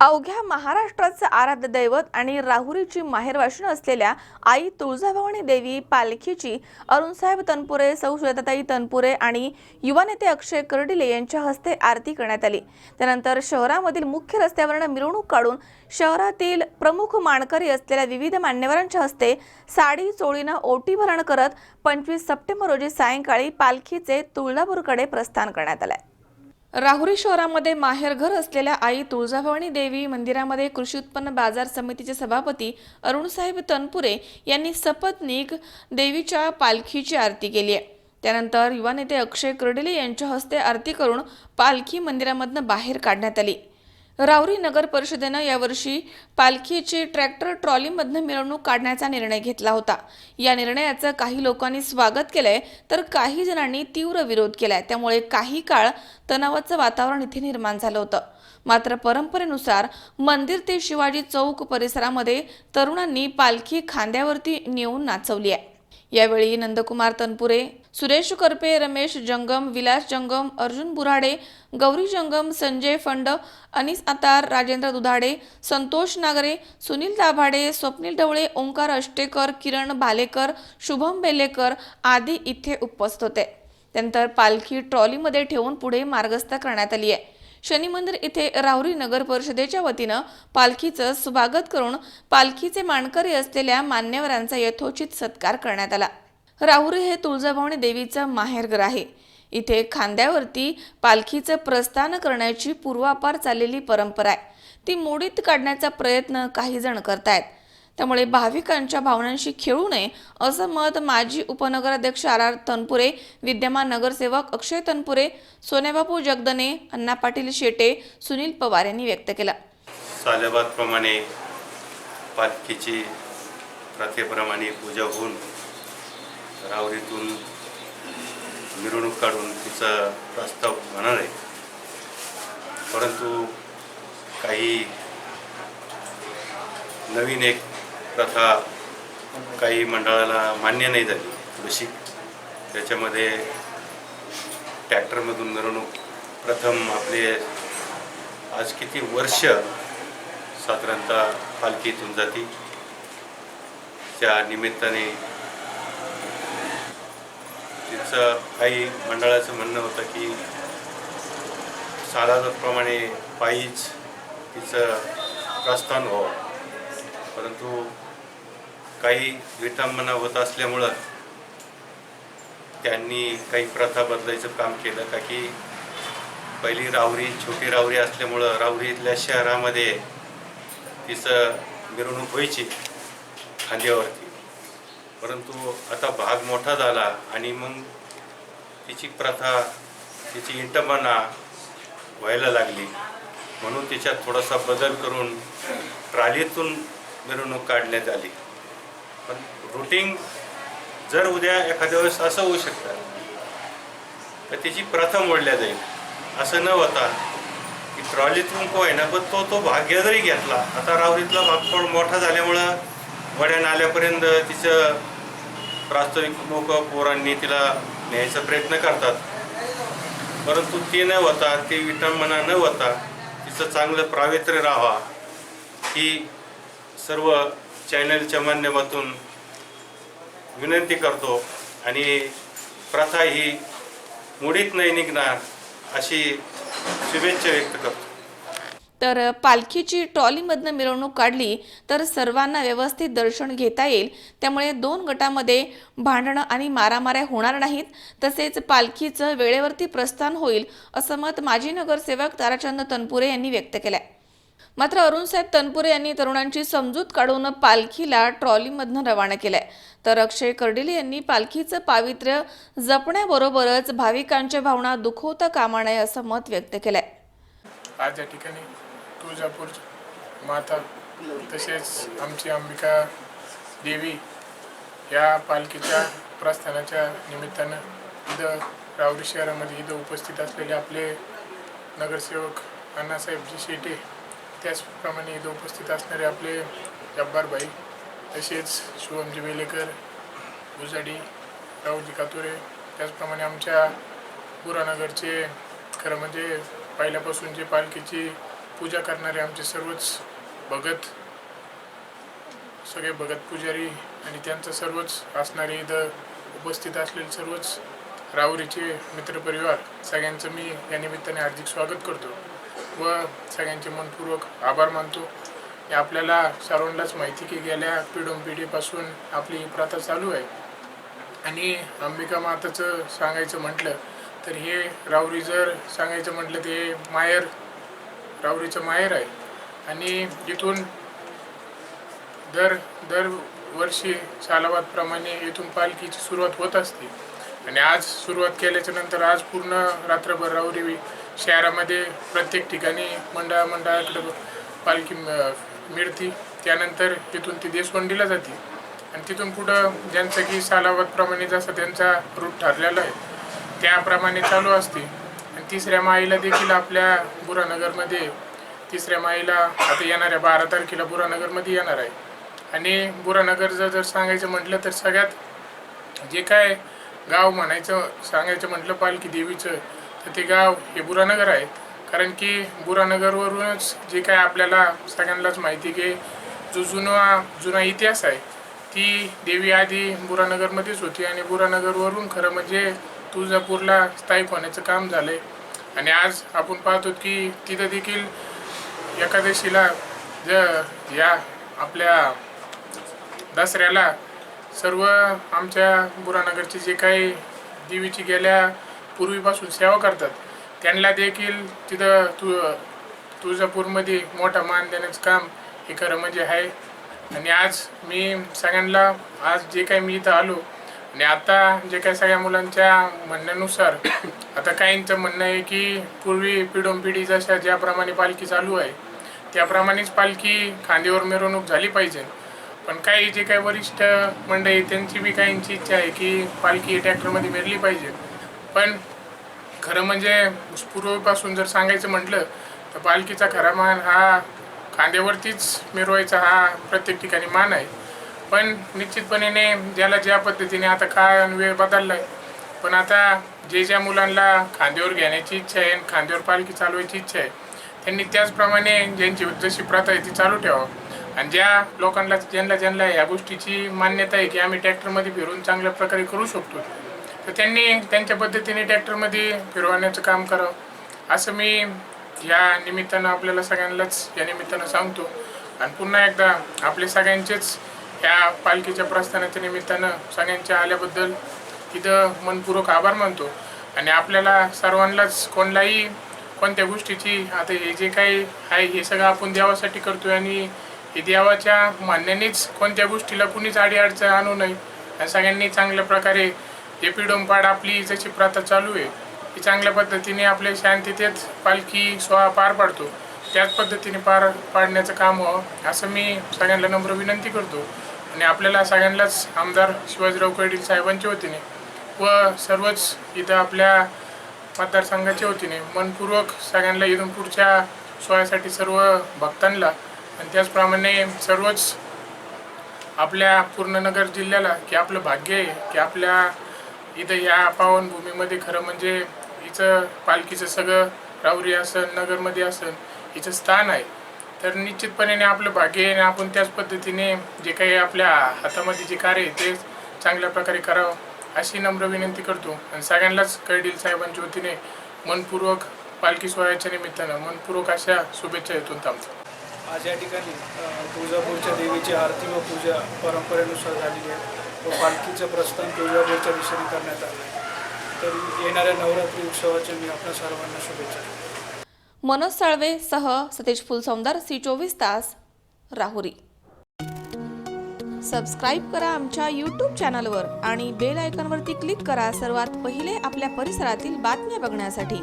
अवघ्या महाराष्ट्राचं आराध्य दैवत आणि राहुरीची माहेरवाशिण असलेल्या आई तुळजाभवानी देवी पालखीची अरुणसाहेब तनपुरे सौ श्वेताताई तनपुरे आणि युवा नेते अक्षय कर्डिले यांच्या हस्ते आरती करण्यात आली. त्यानंतर शहरामधील मुख्य रस्त्यावरनं मिरवणूक काढून शहरातील प्रमुख मानकरी असलेल्या विविध मान्यवरांच्या हस्ते साडी चोळीनं ओटी भरण करत पंचवीस सप्टेंबर रोजी सायंकाळी पालखीचे तुळजापूरकडे प्रस्थान करण्यात आलंय. राहुरी शहरामध्ये माहेरघर असलेल्या आई तुळजाभवानी देवी मंदिरामध्ये कृषी उत्पन्न बाजार समितीचे सभापती अरुणसाहेब तनपुरे यांनी सपत्नीक देवीच्या पालखीची आरती केली आहे. त्यानंतर युवा नेते अक्षय कर्डिले यांच्या हस्ते आरती करून पालखी मंदिरामधनं बाहेर काढण्यात आली. राहुरी नगर परिषदेनं यावर्षी पालखीची ट्रॅक्टर ट्रॉलीमधनं मिरवणूक काढण्याचा निर्णय घेतला होता. या निर्णयाचं काही लोकांनी स्वागत केलंय तर काही जणांनी तीव्र विरोध केलाय. त्यामुळे काही काळ तणावाचं वातावरण इथे निर्माण झालं होतं. मात्र परंपरेनुसार मंदिर ते शिवाजी चौक परिसरामध्ये तरुणांनी पालखी खांद्यावरती नेऊन नाचवली आहे. यावेळी नंदकुमार तनपुरे सुरेश करपे रमेश जंगम विलास जंगम अर्जुन बुराडे गौरी जंगम संजय फंड अनिस आतार राजेंद्र दुधाडे संतोष नागरे सुनील दाभाडे स्वप्नील ढवळे ओंकार अष्टेकर किरण भालेकर शुभम बेलेकर आदी इथे उपस्थित होते. त्यानंतर पालखी ट्रॉलीमध्ये ठेवून पुढे मार्गस्थ करण्यात आली आहे. शनी मंदिर इथे राहुरी नगर परिषदेच्या वतीनं पालखीचं स्वागत करून पालखीचे मानकरी असलेल्या मान्यवरांचा यथोचित सत्कार करण्यात आला. राहुरी हे तुळजाभवानी देवीचं माहेरघर आहे. इथे खांद्यावरती पालखीचं प्रस्थान करण्याची पूर्वापार चाललेली परंपरा आहे. ती मोडीत काढण्याचा प्रयत्न काही जण करतायत. त्यामुळे भाविकांच्या भावनांशी खेळू नये असं मत माजी उपनगराध्यक्ष आर आर तनपुरे विद्यमान नगरसेवक अक्षय तनपुरे सोन्याबापू जगदने अण्णा पाटील शेटे सुनील पवार यांनी व्यक्त केलं. सालेबादप्रमाणे पालखीची प्रथेप्रमाणे पूजा होऊन रावरीतून मिरवणूक काढून तिचा प्रस्ताव होणार आहे परंतु काही नवीन एक प्रथा काही मंडळाला मान्य नाही झाली. थोडीशी. त्याच्यामध्ये ट्रॅक्टरमधून मिरवणूक प्रथम आपले आज किती वर्ष साधारणतः पालखीतून जाती. त्या निमित्ताने तिचं काही मंडळाचं म्हणणं होतं की साधाप्रमाणे पायीच तिचं प्रस्थान व्हावं. परंतु काही विटंबना होत असल्यामुळं त्यांनी काही प्रथा बदलायचं काम केलं का की पहिली रावरी छोटी रावरी असल्यामुळं रावरीतल्या शहरामध्ये तिचं मिरवणूक व्हायची खांद्यावरती. परंतु आता भाग मोठा झाला आणि मग तिची प्रथा तिची इंटमाना व्हायला लागली. म्हणून तिच्यात थोडासा बदल करून ट्रालीतून मिरवणूक काढण्यात आली. पण रुटीन जर उद्या एखाद्या वेळेस असं होऊ शकतं तर तिची प्रथा मोडल्या जाईल. असं न होता की ट्रॉलीतून को आहे ना पण तो तो भाग्य जरी घेतला आता रावरीतला भाग थोडा मोठा झाल्यामुळं वड्या नाल्यापर्यंत तिचं प्रास्ताविक लोक पोरांनी तिला न्यायचा प्रयत्न करतात. परंतु ते न होता ते विटंबना न होता तिचं चांगलं प्रावित्र्य राहा ही सर्व चॅनलच्या माध्यमातून विनंती करतो आणि प्रथा ही मुडीत नाही निघणार अशी शुभेच्छा व्यक्त करतो. तर पालखीची ट्रॉलीमधनं मिरवणूक काढली तर सर्वांना व्यवस्थित दर्शन घेता येईल. त्यामुळे दोन गटामध्ये भांडणं आणि मारामाऱ्या होणार नाहीत. तसेच पालखीचं वेळेवरती प्रस्थान होईल असं मत माजी नगरसेवक ताराचंद तनपुरे यांनी व्यक्त केलंय. मात्र अरुणसाहेब तनपुरे यांनी तरुणांची समजूत काढून पालखीला ट्रॉलीमधनं रवाना केलंय. तर अक्षय कर्डिले यांनी पालखीचं पावित्र्य जपण्याबरोबरच भाविकांच्या भावना दुखवता कामा नये असं मत व्यक्त केलंय. आज या ठिकाणी तुळजापूर माता तसेच आमची अंबिका देवी या पालखीच्या प्रस्थानाच्या निमित्तानं इथं रावरी शहरामध्ये इथं उपस्थित असलेले आपले नगरसेवक अण्णासाहेबजी शेटे त्याचप्रमाणे इथं उपस्थित असणारे आपले जब्बारभाई तसेच शुभमजी वेलेकर गुजाडी राहुलजी कातुरे त्याचप्रमाणे आमच्या पुरानगरचे खरं म्हणजे पहिल्यापासून जे पालखीची पूजा करणारे आमचे सर्वच भगत सगळे भगत पुजारी आणि त्यांचं सर्वच असणारे इथं उपस्थित असलेले सर्वच राहुरीचे मित्रपरिवार सगळ्यांचं मी या निमित्ताने हार्दिक स्वागत करतो व सगळ्यांचे मनपूर्वक आभार मानतो. हे आपल्याला सर्वांनाच माहिती की गेल्या पिढोनपिढीपासून आपली ही प्रथा चालू आहे. आणि अंबिका माताचं सांगायचं म्हटलं तर हे राहुरी जर सांगायचं म्हटलं ते माहेर राहुरीचं माहेर आहे. आणि इथून दर दर वर्षी सालाबादप्रमाणे इथून पालखीची सुरुवात होत असते. आणि आज सुरुवात केल्याच्यानंतर आज पूर्ण रात्रभर राहुरी शहरामध्ये प्रत्येक ठिकाणी मंडळा मंडळाकडं पालखी मिळती मिळते. त्यानंतर तिथून ती देशवंडीला जाते. आणि तिथून पुढं ज्यांचं की सालाबादप्रमाणे जसं त्यांचा रूट ठरलेला आहे त्याप्रमाणे चालू असते. आणि तिसऱ्या माईला देखील आपल्या बुरानगरमध्ये तिसऱ्या माईला आता येणाऱ्या बारा तारखेला बुरानगरमध्ये येणार आहे. आणि बुरानगरचं जर सांगायचं म्हटलं तर सगळ्यात जे काय गाव म्हणायचं सांगायचं म्हटलं पालखी देवीचं तर ते गाव हे बुरानगर आहे. कारण की बुरानगरवरूनच जे काय आपल्याला सगळ्यांनाच माहिती की जो जुना जुना इतिहास आहे ती देवी आधी बुरानगरमध्येच होती. आणि बुरानगरवरून खरं म्हणजे तुळजापूरला स्थायिक होण्याचं काम झालंय. आणि आज आपण पाहतो की तिथं देखील एकादशीला ज या आपल्या दसऱ्याला सर्व आमच्या बुरानगरचे जे काही देवीची गेल्या पूर्वीपासून सेवा करतात त्यांना देखील तिथं तु तुळजापूरमध्ये मोठा मान देण्याचं काम हे खरं म्हणजे आहे. आणि आज मी सगळ्यांना आज जे काही मी इथं आलो आणि आता जे काही सगळ्या मुलांच्या म्हणण्यानुसार आता काहींचं म्हणणं आहे की पूर्वी पिढोनपिढी जशा ज्याप्रमाणे पालखी चालू आहे त्याप्रमाणेच पालखी खांद्यावर मिरवणूक झाली पाहिजे. पण काही जे काही वरिष्ठ मंडळी त्यांची बी काहींची इच्छा आहे की पालखी ट्रॅक्टरमध्ये मिरली पाहिजे. पण खरं म्हणजे पूर्वीपासून जर सांगायचं म्हटलं तर पालखीचा खरा मान हा खांद्यावरतीच मिरवायचा हा प्रत्येक ठिकाणी मान आहे. पण निश्चितपणे ज्याला ज्या पद्धतीने आता काळ आणि वेळ बदलला आहे पण आता जे ज्या मुलांना खांद्यावर घेण्याची इच्छा आहे आणि खांद्यावर पालखी चालवायची इच्छा आहे त्यांनी त्याचप्रमाणे ज्यांची जशी प्रथा आहे ती चालू ठेवावं. आणि ज्या लोकांना ज्यांना ज्यांना या गोष्टीची मान्यता आहे की आम्ही ट्रॅक्टरमध्ये फिरून चांगल्या प्रकारे करू शकतो तर त्यांनी त्यांच्या पद्धतीने ट्रॅक्टरमध्ये फिरवण्याचं काम करावं. असं मी या निमित्तानं आपल्याला सगळ्यांनाच या निमित्तानं सांगतो. आणि पुन्हा एकदा आपले सगळ्यांचेच ह्या पालखीच्या प्रस्थानाच्या निमित्तानं सगळ्यांच्या आल्याबद्दल तिथं मनपूर्वक आभार मानतो. आणि आपल्याला सर्वांनाच कोणलाही कोणत्या गोष्टीची आता हे जे काही आहे हे सगळं आपण देवासाठी करतोय आणि हे देवाच्या मान्यानेच कोणत्या गोष्टीला कुणीच अडीअडचण आणू नये. आणि सगळ्यांनी चांगल्या प्रकारे हे पिढोंपाड आपली जशी प्रथा चालू आहे ती चांगल्या पद्धतीने आपल्या शांततेत पालखी सोहळा पार पाडतो. त्याच पद्धतीने पार पाडण्याचं काम व्हावं असं मी सगळ्यांना नम्र विनंती करतो. आणि आपल्याला सगळ्यांनाच आमदार शिवाजीराव कर्डील साहेबांच्या वतीने व सर्वच इथं आपल्या मतदारसंघाच्या वतीने मनपूर्वक सगळ्यांना इथून पुढच्या सोयासाठी सर्व भक्तांना आणि त्याचप्रमाणे सर्वच आपल्या पूर्णनगर जिल्ह्याला की आपलं भाग्य आहे की आपल्या इथं या पावनभूमीमध्ये खरं म्हणजे हिचं पालखीचं सगळं राहुरी असन नगरमध्ये असन हिचं स्थान आहे. तर निश्चितपणे आपलं भाग्य आहे आणि आपण त्याच पद्धतीने जे काही आपल्या हातामध्ये जे कार्य आहे ते चांगल्या प्रकारे करावं अशी नम्र विनंती करतो. आणि सगळ्यांनाच कैडील साहेबांच्या वतीने मनपूर्वक पालखी सोहळ्याच्या निमित्तानं मनपूर्वक अशा शुभेच्छा येतून थांबतो. आज या ठिकाणी तुळजापूरच्या देवीची आरती व पूजा परंपरेनुसार झालेली आहे. व पालखीचं प्रस्थान तुळजापूरच्या दिशेने करण्यात आलं आहे. तर येणाऱ्या नवरात्री उत्सवाच्या मी आपल्या सर्वांना शुभेच्छा देतो. मनोज साळवे सह सतीश फुलसौंदर सी चोवीस तास राहुरी. सबस्क्राईब करा आमच्या यूट्यूब चॅनलवर आणि बेल आयकॉनवरती क्लिक करा सर्वात पहिले आपल्या परिसरातील बातम्या बघण्यासाठी.